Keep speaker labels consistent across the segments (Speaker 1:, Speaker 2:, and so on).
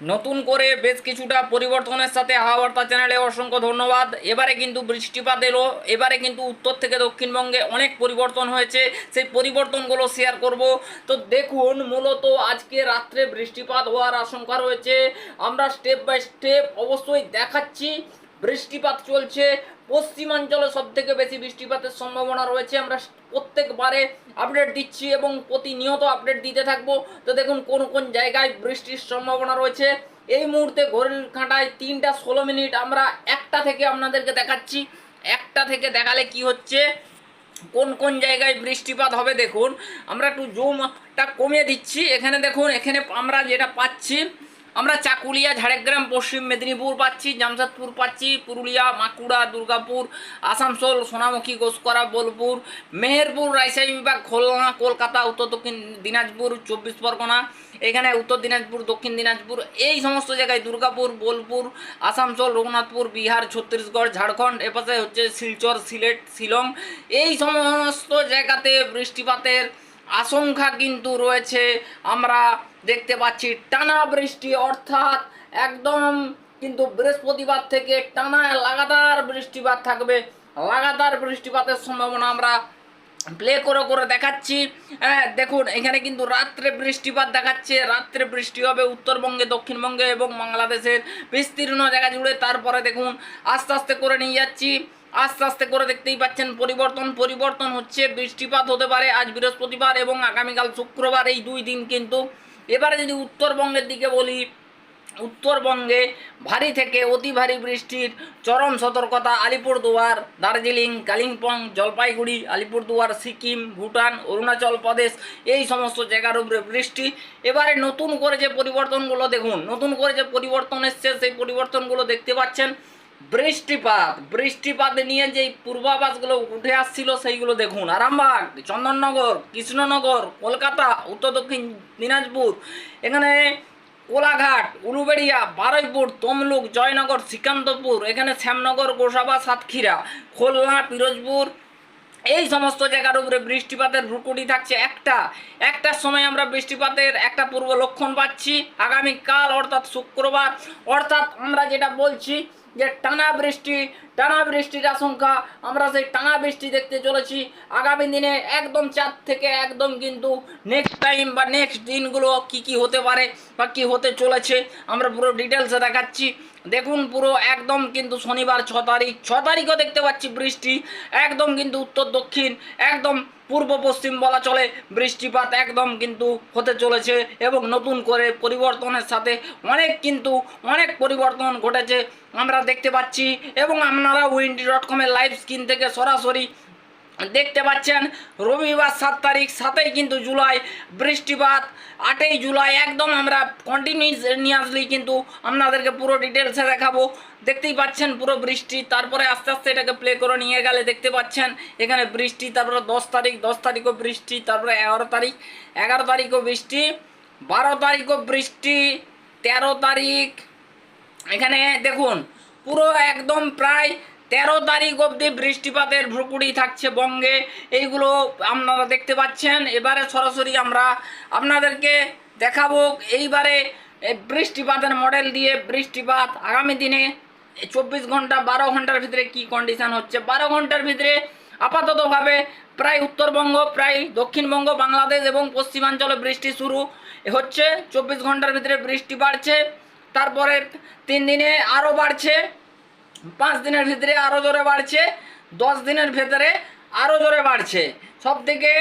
Speaker 1: নতুন করে বেশ কিছুটা পরিবর্তনের সাথে হাওয়াবার্তা চ্যানেলে অসংখ্য ধন্যবাদ। এবারে কিন্তু বৃষ্টিপাত এলো, এবারে কিন্তু উত্তর থেকে দক্ষিণবঙ্গে অনেক পরিবর্তন হয়েছে, সেই পরিবর্তনগুলো শেয়ার করব। তো দেখুন, মূলত আজকে রাত্রে বৃষ্টিপাত হওয়ার আশঙ্কা রয়েছে। আমরা স্টেপ বাই স্টেপ অবশ্যই দেখাচ্ছি, বৃষ্টিপাত চলছে। পশ্চিমাঞ্চলে সব থেকে বেশি বৃষ্টিপাতের সম্ভাবনা রয়েছে। আমরা প্রত্যেকবারে আপডেট দিচ্ছি এবং প্রতিনিয়ত আপডেট দিতে থাকব। তো দেখুন, কোন কোন জায়গায় বৃষ্টির সম্ভাবনা রয়েছে। এই মুহূর্তে ঘড়ির কাঁটায় তিনটা ষোলো মিনিট আমরা একটা থেকে আপনাদেরকে দেখাচ্ছি। একটা থেকে দেখালে কি হচ্ছে? কোন কোন জায়গায় বৃষ্টিপাত হবে দেখুন। আমরা একটু জুমটা কমিয়ে দিচ্ছি। এখানে দেখুন, এখানে আমরা যেটা পাচ্ছি আমরা চাকুলিয়া, ঝাড়গ্রাম, পশ্চিম মেদিনীপুর পাচ্ছি, জামশেদপুর পাচ্ছি, পুরুলিয়া বাঁকুড়া দুর্গাপুর, আসানসোল, সোনামুখী ঘোষকরা বোলপুর, মেহেরপুর, রাজশাহী বিভাগ, খুলনা, কলকাতা, উত্তর দক্ষিণ দিনাজপুর, চব্বিশ পরগনা, এখানে উত্তর দিনাজপুর, দক্ষিণ দিনাজপুর, এই সমস্ত জায়গায় দুর্গাপুর, বোলপুর, আসানসোল, রঘুনাথপুর, বিহার, ছত্তিশগড়, ঝাড়খণ্ড, এপাশে হচ্ছে শিলচর, সিলেট, শিলং, এই সমস্ত জায়গাতে বৃষ্টিপাতের আশঙ্কা কিন্তু রয়েছে। আমরা দেখতে পাচ্ছি টানা বৃষ্টি, অর্থাৎ একদম কিন্তু বৃহস্পতিবার থেকে টানা লাগাতার বৃষ্টিপাত থাকবে। লাগাতার বৃষ্টিপাতের সম্ভাবনা আমরা প্লে করে করে দেখাচ্ছি। হ্যাঁ দেখুন, এখানে কিন্তু রাত্রে বৃষ্টিপাত দেখাচ্ছে। রাত্রে বৃষ্টি হবে উত্তরবঙ্গে, দক্ষিণবঙ্গে এবং বাংলাদেশের বিস্তীর্ণ জায়গা জুড়ে। তারপরে দেখুন, আস্তে আস্তে করে নিয়ে যাচ্ছি। আস্তে আস্তে করে দেখতেই পাচ্ছেন পরিবর্তন পরিবর্তন হচ্ছে, বৃষ্টিপাত হতে পারে আজ বৃহস্পতিবার এবং আগামীকাল শুক্রবার, এই দুই দিন কিন্তু। এবারে যদি উত্তরবঙ্গের দিকে বলি, উত্তরবঙ্গে ভারী থেকে অতি ভারী বৃষ্টির চরম সতর্কতা আলিপুরদুয়ার, দার্জিলিং, কালিম্পং, জলপাইগুড়ি, আলিপুরদুয়ার, সিকিম, ভুটান, অরুণাচল প্রদেশ, এই সমস্ত জায়গার উপরে বৃষ্টি। এবারে নতুন করে যে পরিবর্তনগুলো দেখুন, নতুন করে যে পরিবর্তন এসছে, সেই পরিবর্তনগুলো দেখতে পাচ্ছেন। বৃষ্টিপাত বৃষ্টিপাত নিয়ে যে পূর্বাভাসগুলো উঠে আসছিল সেইগুলো দেখুন। আরামবাগ, চন্দননগর, কৃষ্ণনগর, কলকাতা, উত্তর দক্ষিণ, দিনাজপুর, এখানে কোলাঘাট, উলুবেড়িয়া, বারুইপুর, তমলুক, জয়নগর শ্রীকান্তপুর এখানে শ্যামনগর, গোসাবা, সাতক্ষীরা খুলনা পিরোজপুর এই সমস্ত জায়গার উপরে বৃষ্টিপাতের ভ্রুকুটি থাকছে একটা। একটার সময় আমরা বৃষ্টিপাতের একটা পূর্ব লক্ষণ পাচ্ছি। আগামীকাল অর্থাৎ শুক্রবার, অর্থাৎ আমরা যেটা বলছি যে টানা বৃষ্টি, টানা বৃষ্টির আশঙ্কা, আমরা সেই টানা বৃষ্টি দেখতে চলেছি। আগামী দিনে একদম চার থেকে একদম কিন্তু নেক্সট টাইম বা নেক্সট দিনগুলো কি কি হতে পারে বা কি হতে চলেছে, আমরা পুরো ডিটেলসে দেখাচ্ছি। দেখুন পুরো একদম কিন্তু শনিবার ছ তারিখ, ছ তারিখও দেখতে পাচ্ছি বৃষ্টি, একদম কিন্তু উত্তর দক্ষিণ, একদম পূর্ব পশ্চিম বলা চলে, বৃষ্টিপাত একদম কিন্তু হতে চলেছে এবং নতুন করে পরিবর্তনের সাথে অনেক কিন্তু অনেক পরিবর্তন ঘটেছে আমরা দেখতে পাচ্ছি এবং আপনারা উইন্ডি ডট কমের লাইভ স্ক্রিন থেকে সরাসরি দেখতে পাচ্ছেন, রবিবার সাত তারিখ, সাতই কিন্তু জুলাই, বৃষ্টিপাত, আটই জুলাই, একদম আমরা কন্টিনিউসলি কিন্তু আপনাদেরকে পুরো ডিটেলসে দেখাবো। দেখতেই পাচ্ছেন পুরো বৃষ্টি, তারপরে আস্তে আস্তে এটাকে প্লে করে নিয়ে গেলে দেখতে পাচ্ছেন, এখানে বৃষ্টি, তারপরে দশ তারিখ, দশ তারিখও বৃষ্টি, তারপরে এগারো তারিখ, এগারো তারিখও বৃষ্টি, বারো তারিখও বৃষ্টি, তেরো তারিখ, এখানে দেখুন, পুরো একদম প্রায় তেরো তারিখ অবধি বৃষ্টিপাতের ভ্রুকুড়ি থাকছে বঙ্গে। এইগুলো আপনারা দেখতে পাচ্ছেন। এবারে সরাসরি আমরা আপনাদেরকে দেখাবো এইবারে বৃষ্টিপাতের মডেল দিয়ে বৃষ্টিপাত আগামী দিনে চব্বিশ ঘণ্টা, বারো ঘণ্টার ভিতরে কি কন্ডিশন হচ্ছে? বারো ঘণ্টার ভিতরে আপাততভাবে প্রায় উত্তরবঙ্গ, প্রায় দক্ষিণবঙ্গ, বাংলাদেশ এবং পশ্চিমাঞ্চলে বৃষ্টি শুরু হচ্ছে। চব্বিশ ঘণ্টার ভিতরে বৃষ্টি বাড়ছে। তারপরে তিন দিনে আরও বাড়ছে। পাঁচ দিনের ভিতরে আরও জোরে বাড়ছে, দশ দিনের ভেতরে আরও জোরে বাড়ছে। সব থেকে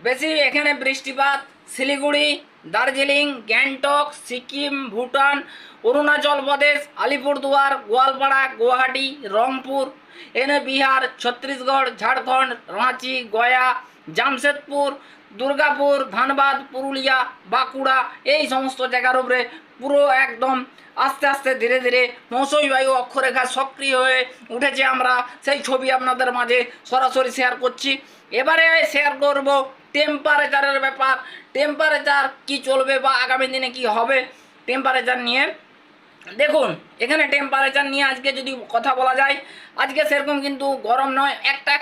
Speaker 1: বেশি এখানে বৃষ্টিপাত শিলিগুড়ি, দার্জিলিং, গ্যাংটক, সিকিম, ভুটান, অরুণাচল প্রদেশ, আলিপুরদুয়ার, গোয়ালপাড়া, গুয়াহাটি, রংপুর, এনে বিহার, ছত্তিশগড়, ঝাড়খণ্ড, রাঁচি, গয়া, জামশেদপুর দুর্গাপুর, ধানবাদ, পুরুলিয়া, বাঁকুড়া এই সমস্ত জায়গার উপরে পুরো একদম আস্তে আস্তে ধীরে ধীরে মৌসুমী বায়ু অক্ষরেখা সক্রিয় হয়ে উঠেছে আমরা। সেই ছবি আপনাদের মাঝে সরাসরি শেয়ার করছি। এবারে শেয়ার করব টেম্পারেচারের ব্যাপার। টেম্পারেচার কি চলবে বা আগামী দিনে কি হবে টেম্পারেচার নিয়ে। দেখুন, এখানে টেম্পারেচার নিয়ে আজকে যদি কথা বলা যায়, আজকে সেরকম কিন্তু গরম নয়, একটা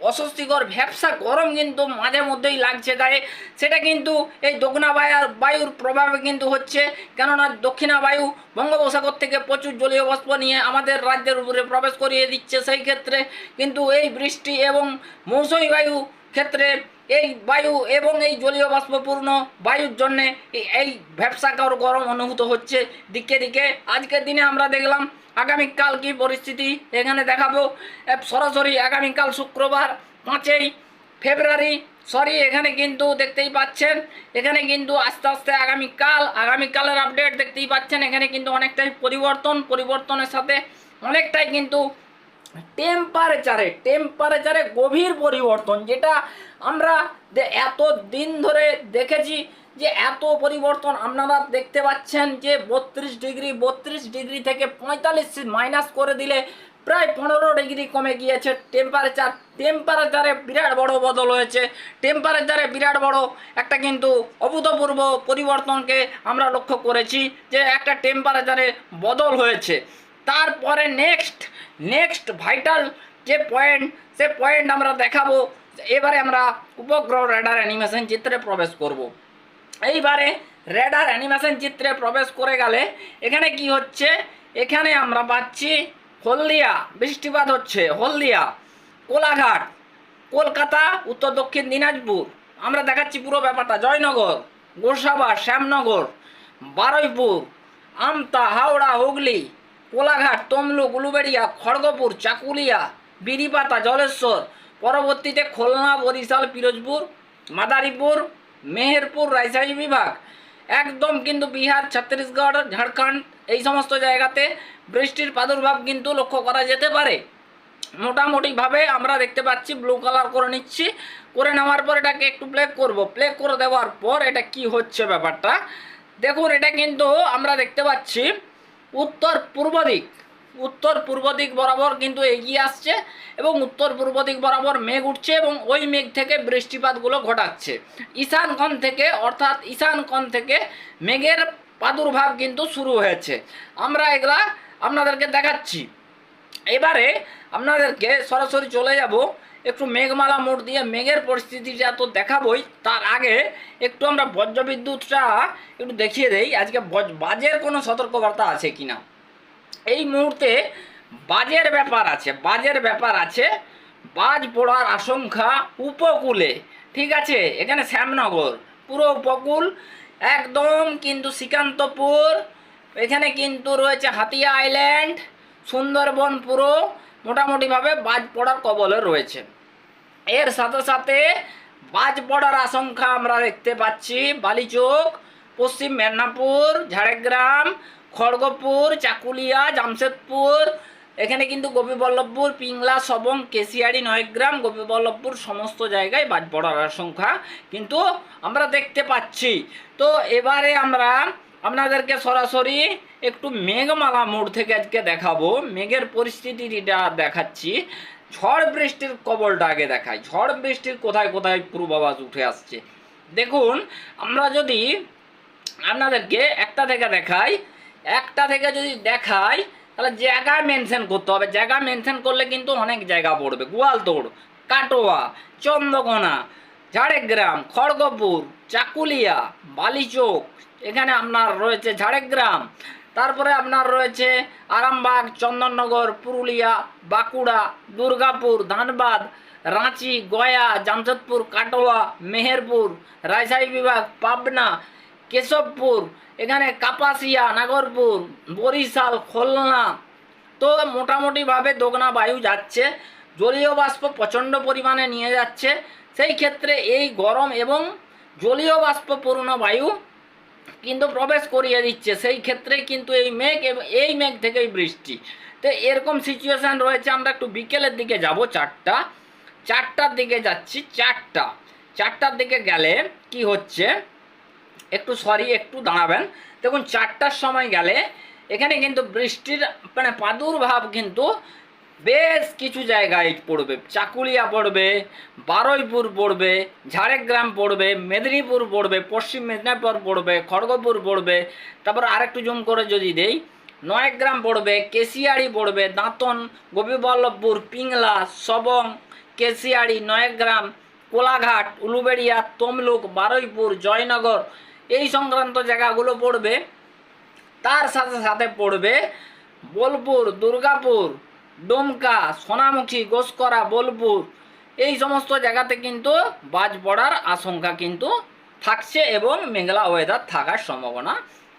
Speaker 1: অস্বস্তিকর ভ্যাবসা গরম কিন্তু মাঝে মধ্যেই লাগছে গায়ে সেটা কিন্তু এই দক্ষিণা বায়ু বায়ুর প্রভাবে কিন্তু হচ্ছে। কেননা দক্ষিণা বায়ু বঙ্গোপসাগর থেকে প্রচুর জলীয় বাষ্প নিয়ে আমাদের রাজ্যের উপরে প্রবেশ করিয়ে দিচ্ছে সেই ক্ষেত্রে। কিন্তু এই বৃষ্টি এবং মৌসুমী বায়ু ক্ষেত্রে এই বায়ু এবং এই জলীয় বাষ্পপূর্ণ বায়ুর জন্যে এই- এই ব্যবসাকর গরম অনুভূত হচ্ছে। দিকে দিকে আজকের দিনে আমরা দেখলাম আগামীকাল কি পরিস্থিতি এখানে দেখাবো? সরাসরি আগামীকাল শুক্রবার, পাঁচই ফেব্রুয়ারি। সরি এখানে কিন্তু দেখতেই পাচ্ছেন, এখানে কিন্তু আস্তে আস্তে আগামীকাল, আগামীকালের আপডেট দেখতেই পাচ্ছেন, এখানে কিন্তু অনেকটাই পরিবর্তন, পরিবর্তনের সাথে অনেকটাই কিন্তু টেম্পারেচারে টেম্পারেচারে গভীর পরিবর্তন, যেটা আমরা এত দিন ধরে দেখেছি যে এত পরিবর্তন আপনারা দেখতে পাচ্ছেন যে বত্রিশ ডিগ্রি বত্রিশ ডিগ্রি থেকে পঁয়তাল্লিশ মাইনাস করে দিলে প্রায় পনেরো ডিগ্রি কমে গিয়েছে। টেম্পারেচার টেম্পারেচারে বিরাট বড় বদল হয়েছে। টেম্পারেচারে বিরাট বড় একটা কিন্তু অভূতপূর্ব পরিবর্তনকে আমরা লক্ষ্য করেছি যে একটা টেম্পারেচারে বদল হয়েছে। তারপরে নেক্সট নেক্সট ভাইটাল যে পয়েন্ট সে পয়েন্ট আমরা দেখাবো। এবারে আমরা উপগ্রহ রেডার অ্যানিমেশন চিত্রে প্রবেশ করব। এইবারে রেডার অ্যানিমেশন চিত্রে প্রবেশ করে গেলে এখানে কি হচ্ছে? এখানে আমরা পাচ্ছি হলদিয়া, বৃষ্টিপাত হচ্ছে। হলদিয়া, কোলাঘাট, কলকাতা, উত্তর দক্ষিণ দিনাজপুর। আমরা দেখাচ্ছি পুরো ব্যাপারটা। জয়নগর, গোসাবা, শ্যামনগর, বারুইপুর, আমতা, হাওড়া, হুগলি, কোলাঘাট, তমলুক, উলুবেড়িয়া, খড়গপুর, চাকুলিয়া, বিরিপাতা, জলেশ্বর পরবর্তীতে খুলনা, বরিশাল, পিরোজপুর, মাদারীপুর, মেহেরপুর, রাজশাহী বিভাগ। একদম কিন্তু বিহার, ছত্তিশগড়, ঝাড়খণ্ড এই সমস্ত জায়গাতে বৃষ্টির প্রাদুর্ভাব কিন্তু লক্ষ্য করা যেতে পারে। মোটামুটিভাবে আমরা দেখতে পাচ্ছি ব্লু কালার করে নিচ্ছি। করে নেওয়ার পর এটাকে একটু প্লে করব। প্লে করে দেওয়ার পর এটা কি হচ্ছে ব্যাপারটা? দেখুন, এটা কিন্তু আমরা দেখতে পাচ্ছি উত্তর পূর্ব দিক। উত্তর পূর্ব দিক বরাবর কিন্তু এগিয়ে আসছে এবং উত্তর পূর্ব দিক বরাবর মেঘ উঠছে এবং ওই মেঘ থেকে বৃষ্টিপাতগুলো ঘটাচ্ছে। ঈশান কোণ থেকে, অর্থাৎ ঈশান কোণ থেকে মেঘের প্রাদুর্ভাব কিন্তু শুরু হয়েছে। আমরা এগুলা আপনাদেরকে দেখাচ্ছি। এবারে আপনাদেরকে সরাসরি চলে যাব একটু মেঘমালা মোড় দিয়ে মেঘের পরিস্থিতিটা তো দেখাবই, তার আগে একটু আমরা বজ্রবিদ্যুৎটা একটু দেখিয়ে দেই। আজকে বজ- বাজের কোনো সতর্কবার্তা আছে কিনা? এই মুহূর্তে বাজের ব্যাপার আছে, বাজের ব্যাপার আছে। বাজ পড়ার আশঙ্কা উপকূলে, ঠিক আছে? এখানে শ্যামনগর, পুরো উপকূল, একদম কিন্তু শ্রীকান্তপুর, এখানে কিন্তু রয়েছে হাতিয়া আইল্যান্ড, সুন্দরবন পুরো, মোটামুটিভাবে বাজ পড়ার কবলে রয়েছে। এর সাথে সাথে বাজ পড়ার আশঙ্কা আমরা দেখতে পাচ্ছি, বালিচোক, পশ্চিম মেদিনীপুর, ঝাড়গ্রাম খড়গপুর, চাকুলিয়া, জামশেদপুর, এখানে কিন্তু গোপীবল্লভপুর, পিংলা, সবং, কেশিয়ারি, নয়গ্রাম, গোপীবল্লভপুর সমস্ত জায়গায় বাজ পড়ার আশঙ্কা কিন্তু আমরা দেখতে পাচ্ছি। তো এবারে আমরা আপনাদেরকে সরাসরি একটু মেঘমালা মোড় থেকে আজকে দেখাবো। মেঘের পরিস্থিতিটা দেখাচ্ছি। ঝড় বৃষ্টির কবলটা আগে দেখাই। ঝড় বৃষ্টির কোথায় কোথায় পূর্বাভাস উঠে আসছে। দেখুন, আমরা যদি আপনাদেরকে একটা থেকে দেখাই একটা থেকে যদি দেখাই, তাহলে জায়গা মেনশন করতে হবে। জায়গা মেনশন করলে কিন্তু অনেক জায়গা পড়বে। গোয়ালতোড়, কাটোয়া, চন্দ্রকোনা, ঝাড়গ্রাম, খড়গপুর, চাকুলিয়া, বালিচোক, এখানে আপনার রয়েছে ঝাড়গ্রাম। তারপরে আপনার রয়েছে আরামবাগ, চন্দননগর, পুরুলিয়া, বাঁকুড়া, দুর্গাপুর, ধানবাদ, রাঁচি, গয়া, জামশেদপুর, কাটোয়া, মেহেরপুর, রাজশাহী বিভাগ, পাবনা কেশবপুর, এখানে কাপাসিয়া, নাগরপুর, বরিশাল, খুলনা। তো মোটামুটিভাবে দোগনা বায়ু যাচ্ছে, জলীয় বাষ্প প্রচণ্ড পরিমাণে নিয়ে যাচ্ছে। সেই ক্ষেত্রে এই গরম এবং জলীয় বাষ্পপূর্ণ বায়ু কিন্তু প্রবেশ করিয়ে দিচ্ছে। সেই ক্ষেত্রে কিন্তু এই মেঘ এই মেঘ থেকেই বৃষ্টি। তো এরকম সিচুয়েশান রয়েছে, আমরা একটু বিকেলের দিকে যাব চারটা। চারটার দিকে যাচ্ছি, চারটা। চারটার দিকে গেলে কি হচ্ছে? একটু সরি, একটু দাঁড়াবেন। দেখুন, চারটার সময় গেলে এখানে কিন্তু বৃষ্টির মানে প্রাদুর্ভাব কিন্তু বেশ কিছু জায়গায় পড়বে। চাকুলিয়া পড়বে, বারুইপুর পড়বে, ঝাড়গ্রাম পড়বে, মেদিনীপুর পড়বে, পশ্চিম মেদিনীপুর পড়বে, খড়গপুর পড়বে। তারপর আরেকটু জুম করে যদি দেই, নয়গ্রাম পড়বে কেশিয়াড়ি পড়বে, দাঁতন, গোপীবল্লভপুর, পিংলা, সবং কেশিয়াড়ি নয়গ্রাম, কোলাঘাট, উলুবেড়িয়া, তমলুক, বারুইপুর, জয়নগর এই সংক্রান্ত জায়গাগুলো পড়বে। তার সাথে সাথে পড়বে বোলপুর, দুর্গাপুর, ডোমকা, সোনামুখী, গোসকরা, বোলপুর। এই সমস্ত জায়গাতে কিন্তু বাজ পড়ার আশঙ্কা কিন্তু থাকছে এবং মেঘলা ওয়েদার থাকার সম্ভাবনা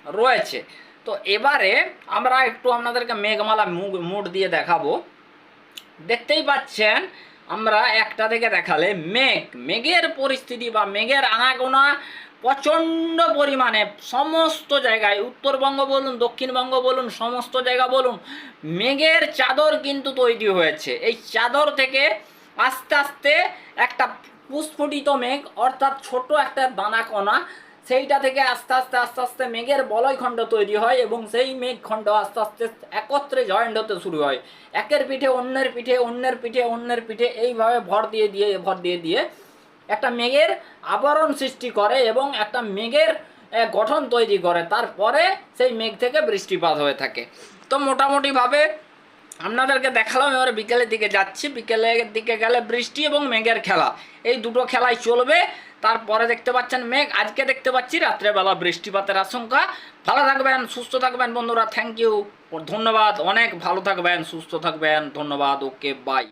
Speaker 1: রয়েছে। তো এবারে আমরা একটু আপনাদেরকে মেঘমালা মুড দিয়ে দেখাবো। দেখতেই পাচ্ছেন, আমরা একটা থেকে দেখালে মেঘ, মেঘের পরিস্থিতি বা মেঘের আনাগোনা প্রচণ্ড পরিমাণে সমস্ত জায়গায় উত্তরবঙ্গ বলুন দক্ষিণবঙ্গ বলুন, সমস্ত জায়গা বলুন, মেঘের চাদর কিন্তু তৈরি হয়েছে। এই চাদর থেকে আস্তে আস্তে একটা পুস্ফুটিত মেঘ, অর্থাৎ ছোট একটা দানা কণা সেইটা থেকে আস্তে আস্তে আস্তে আস্তে মেঘের বলয়খণ্ড তৈরি হয় এবং সেই মেঘখণ্ড আস্তে আস্তে একত্রে জয়েন্ট হতে শুরু হয়। একের পিঠে অন্যের পিঠে অন্যের পিঠে অন্যের পিঠে, এইভাবে ভর দিয়ে দিয়ে, ভর দিয়ে দিয়ে একটা মেঘের আবরণ সৃষ্টি করে এবং একটা মেঘের গঠন তৈরি করে। তারপরে সেই মেঘ থেকে বৃষ্টিপাত হয়ে থাকে। তো মোটামুটিভাবে আপনাদেরকে দেখালাম, এবারে বিকেলের দিকে যাচ্ছি। বিকেলের দিকে গেলে বৃষ্টি এবং মেঘের খেলা। এই দুটো খেলাই চলবে। তারপরে দেখতে পাচ্ছেন মেঘ। আজকে দেখতে পাচ্ছি রাত্রেবেলা বৃষ্টিপাতের আশঙ্কা। ভালো থাকবেন, সুস্থ থাকবেন বন্ধুরা। থ্যাংক ইউ ধন্যবাদ। অনেক ভালো থাকবেন, সুস্থ থাকবেন। ধন্যবাদ। Okay bye